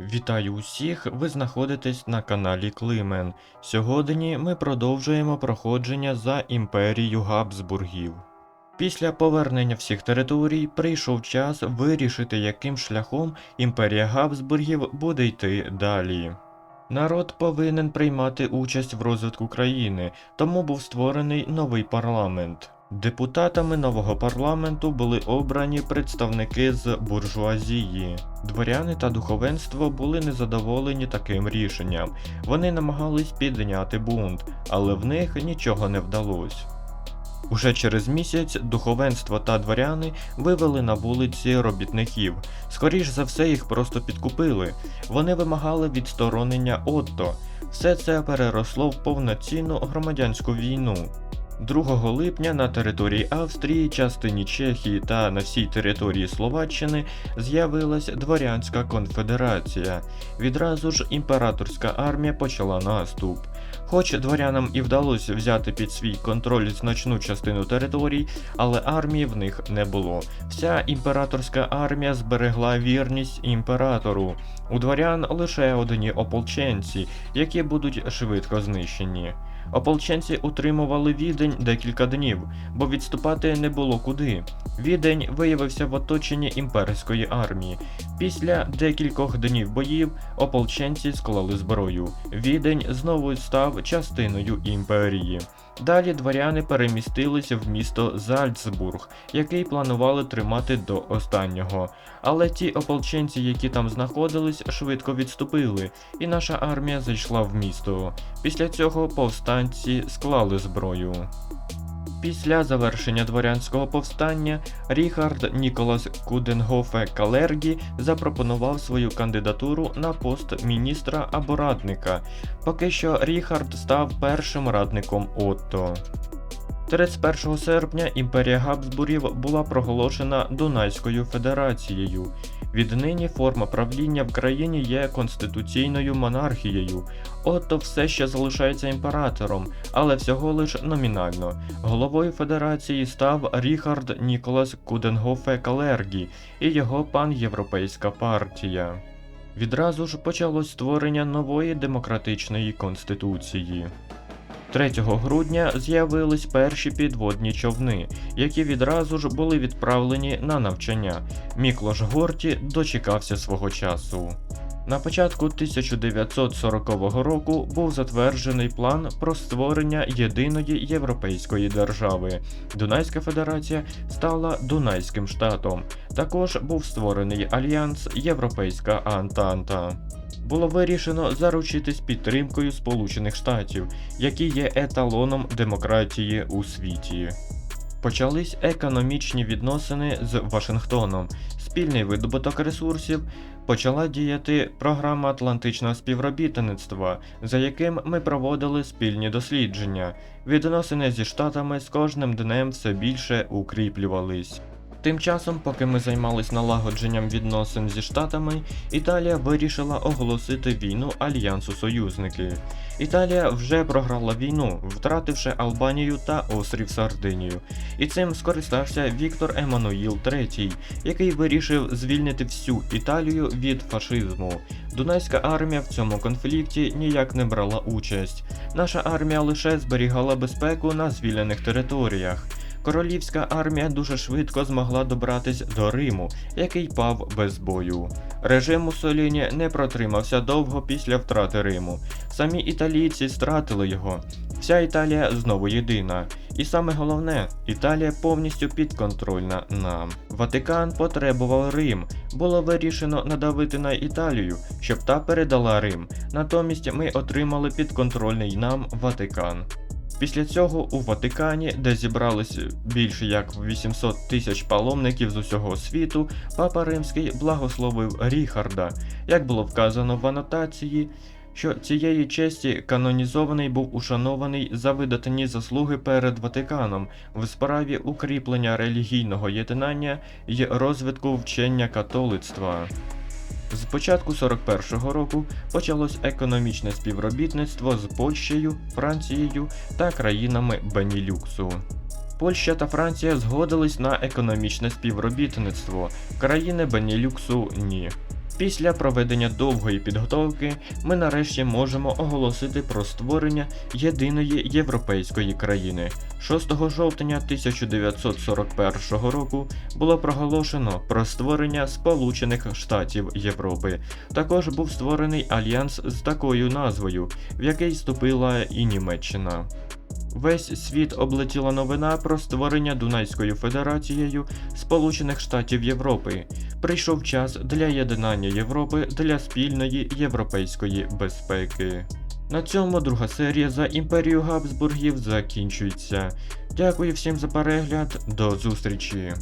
Вітаю усіх! Ви знаходитесь на каналі Климен. Сьогодні ми продовжуємо проходження за імперію Габсбургів. Після повернення всіх територій прийшов час вирішити, яким шляхом імперія Габсбургів буде йти далі. Народ повинен приймати участь в розвитку країни, тому був створений новий парламент. Депутатами нового парламенту були обрані представники з буржуазії. Дворяни та духовенство були незадоволені таким рішенням. Вони намагались підняти бунт, але в них нічого не вдалося. Уже через місяць духовенство та дворяни вивели на вулиці робітників. Скоріш за все, їх просто підкупили. Вони вимагали відсторонення Отто. Все це переросло в повноцінну громадянську війну. 2 липня на території Австрії, частині Чехії та на всій території Словаччини з'явилась дворянська конфедерація. Відразу ж імператорська армія почала наступ. Хоч дворянам і вдалося взяти під свій контроль значну частину територій, але армії в них не було. Вся імператорська армія зберегла вірність імператору. У дворян лише одні ополченці, які будуть швидко знищені. Ополченці утримували відень декілька днів, бо відступати не було куди. Відень виявився в оточенні імперської армії. Після декількох днів боїв ополченці склали зброю. Відень знову став частиною імперії. Далі дворяни перемістилися в місто Зальцбург, який планували тримати до останнього. Але ті ополченці, які там знаходились, швидко відступили, і наша армія зайшла в місто. Після цього повстанці склали зброю. Після завершення дворянського повстання Ріхард Ніколас Куденгофе Калергі запропонував свою кандидатуру на пост міністра або радника. Поки що Ріхард став першим радником Отто. 31 серпня імперія Габсбургів була проголошена Дунайською федерацією. Віднині форма правління в країні є конституційною монархією. Отто все ще залишається імператором, але всього лиш номінально. Головою федерації став Ріхард Ніколас Куденгофе Калергі і його панєвропейська партія. Відразу ж почалось створення нової демократичної конституції. 3 грудня з'явились перші підводні човни, які відразу ж були відправлені на навчання. Міклош Горті дочекався свого часу. На початку 1940 року був затверджений план про створення єдиної європейської держави. Дунайська федерація стала Дунайським штатом. Також був створений альянс Європейська Антанта. Було вирішено заручитись підтримкою Сполучених Штатів, які є еталоном демократії у світі. Почались економічні відносини з Вашингтоном, спільний видобуток ресурсів, почала діяти програма Атлантичного співробітництва, за яким ми проводили спільні дослідження. Відносини зі штатами з кожним днем все більше укріплювались. Тим часом, поки ми займались налагодженням відносин зі штатами, Італія вирішила оголосити війну альянсу союзники. Італія вже програла війну, втративши Албанію та острів Сардинію. І цим скористався Віктор Еммануїл III, який вирішив звільнити всю Італію від фашизму. Дунайська армія в цьому конфлікті ніяк не брала участь. Наша армія лише зберігала безпеку на звільнених територіях. Королівська армія дуже швидко змогла добратись до Риму, який пав без бою. Режим Муссоліні не протримався довго після втрати Риму. Самі італійці стратили його. Вся Італія знову єдина. І саме головне, Італія повністю підконтрольна нам. Ватикан потребував Рим. Було вирішено надавити на Італію, щоб та передала Рим. Натомість ми отримали підконтрольний нам Ватикан. Після цього у Ватикані, де зібралось більше як 800 тисяч паломників з усього світу, папа Римський благословив Ріхарда. Як було вказано в анотації, що цієї честі канонізований був ушанований за видатні заслуги перед Ватиканом в справі укріплення релігійного єднання й розвитку вчення католицтва. З початку 41-го року почалось економічне співробітництво з Польщею, Францією та країнами Бенілюксу. Польща та Франція згодились на економічне співробітництво, країни Бенілюксу ні. Після проведення довгої підготовки ми нарешті можемо оголосити про створення єдиної європейської країни. 6 жовтня 1941 року було проголошено про створення Сполучених Штатів Європи. Також був створений альянс з такою назвою, в який вступила і Німеччина. Весь світ облетіла новина про створення Дунайською Федерацією Сполучених Штатів Європи. Прийшов час для єднання Європи для спільної європейської безпеки. На цьому друга серія за імперію Габсбургів закінчується. Дякую всім за перегляд, до зустрічі!